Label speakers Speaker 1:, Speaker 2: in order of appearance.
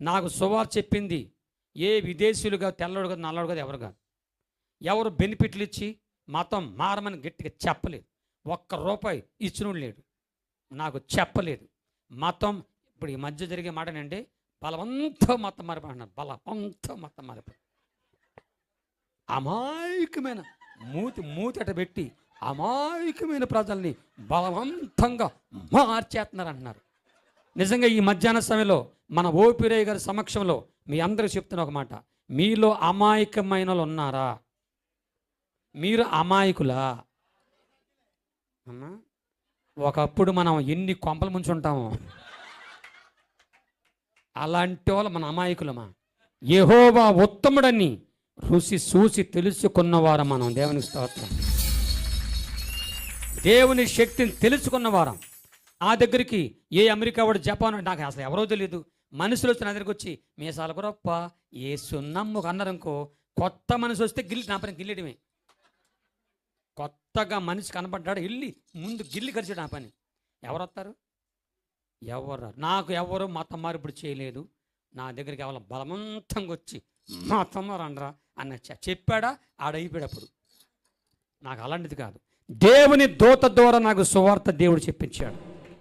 Speaker 1: నాకు సువార్ చెప్పింది. ఏ విదేశీయులుగా తెల్లడు కాదు నల్లడు కాదు ఎవరు కాదు. ఎవరు బెనిఫిట్లు ఇచ్చి మతం మారమని గట్టిగా చెప్పలేదు. ఒక్క రూపాయి ఇచ్చినోడు లేడు. నాకు చెప్పలేదు. మతం ఇప్పుడు ఈ మధ్య జరిగే మాటనండి బలవంతం మతం మారిపోతున్నారు. బలవంతం మతం మారిపోయి అమాయకమైన మూతి మూతట పెట్టి అమాయకమైన ప్రజల్ని బలవంతంగా మార్చేస్తున్నారు అంటున్నారు. నిజంగా ఈ మధ్యాహ్న సమయంలో మన ఓపిరయ్య గారి సమక్షంలో మీ అందరూ చెప్తున్న ఒక మాట. మీలో అమాయకమైన వాళ్ళు ఉన్నారా? మీరు అమాయకులా? అమ్మా. ఒకప్పుడు మనం ఎన్ని కొంపల ముంచి ఉంటామో. అలాంటి వాళ్ళు మన అమాయకులమా? యెహోవా ఉత్తముడని రుచి చూసి తెలుసుకున్నవారు మనం దేవుని స్తోత్రం. దేవుని శక్తిని తెలుసుకున్నవారం. ఆ దగ్గరికి ఏ అమెరికా వాడు జపాన్ నాకు అసలు ఎవరో తెలియదు మనుషులు వచ్చి నా దగ్గరికి వచ్చి మీసాల గొప్ప ఏ సున్నమ్ము అన్నారనుకో కొత్త మనిషి వస్తే గిల్లి నా పని గిల్లడమే కొత్తగా మనిషి కనపడ్డాడు వెళ్ళి ముందు గిల్లి కరిచాడు నా పని. ఎవరు వస్తారు ఎవరు నాకు ఎవరు మతం ఇప్పుడు చేయలేదు. నా దగ్గరికి ఎవరు బలవంతంగా వచ్చి మతం రండ్రా అన్న చె- చెప్పాడా? ఆడైపోయాడు అప్పుడు నాకు అలాంటిది కాదు. దేవుని దూత ద్వారా నాకు సువార్త దేవుడు చెప్పించాడు.